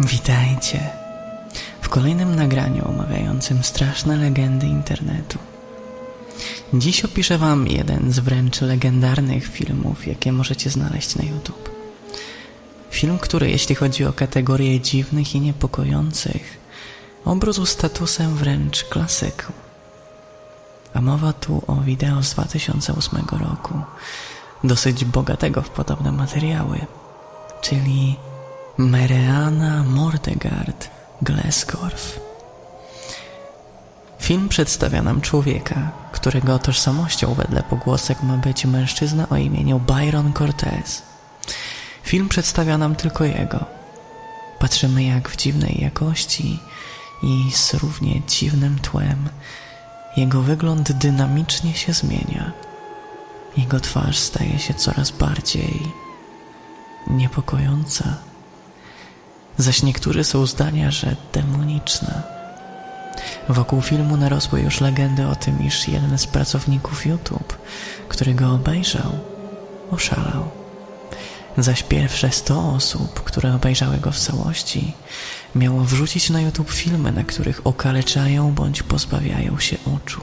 Witajcie w kolejnym nagraniu omawiającym straszne legendy internetu. Dziś opiszę Wam jeden z wręcz legendarnych filmów, jakie możecie znaleźć na YouTube. Film, który, jeśli chodzi o kategorie dziwnych i niepokojących, obrósł statusem wręcz klasyku. A mowa tu o wideo z 2008 roku, dosyć bogatego w podobne materiały, czyli Mereana Mordegard Gleskorf. Film przedstawia nam człowieka, którego tożsamością wedle pogłosek ma być mężczyzna o imieniu Byron Cortez. Film przedstawia nam tylko jego. Patrzymy jak w dziwnej jakości i z równie dziwnym tłem jego wygląd dynamicznie się zmienia. Jego twarz staje się coraz bardziej niepokojąca. Zaś niektóre są zdania, że demoniczna. Wokół filmu narosły już legendy o tym, iż jeden z pracowników YouTube, który go obejrzał, oszalał. Zaś pierwsze 100 osób, które obejrzały go w całości, miało wrzucić na YouTube filmy, na których okaleczają bądź pozbawiają się oczu.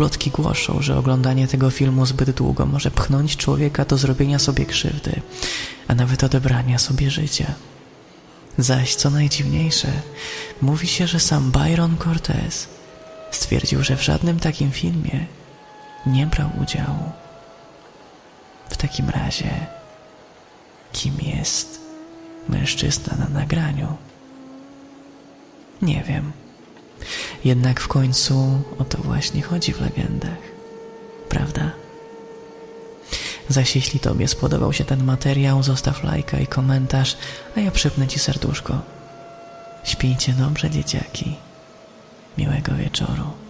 Plotki głoszą, że oglądanie tego filmu zbyt długo może pchnąć człowieka do zrobienia sobie krzywdy, a nawet odebrania sobie życia. Zaś co najdziwniejsze, mówi się, że sam Byron Cortez stwierdził, że w żadnym takim filmie nie brał udziału. W takim razie, kim jest mężczyzna na nagraniu? Nie wiem. Jednak w końcu o to właśnie chodzi w legendach, prawda? Zaś jeśli Tobie spodobał się ten materiał, zostaw lajka i komentarz, a ja przypnę Ci serduszko. Śpijcie dobrze, dzieciaki. Miłego wieczoru.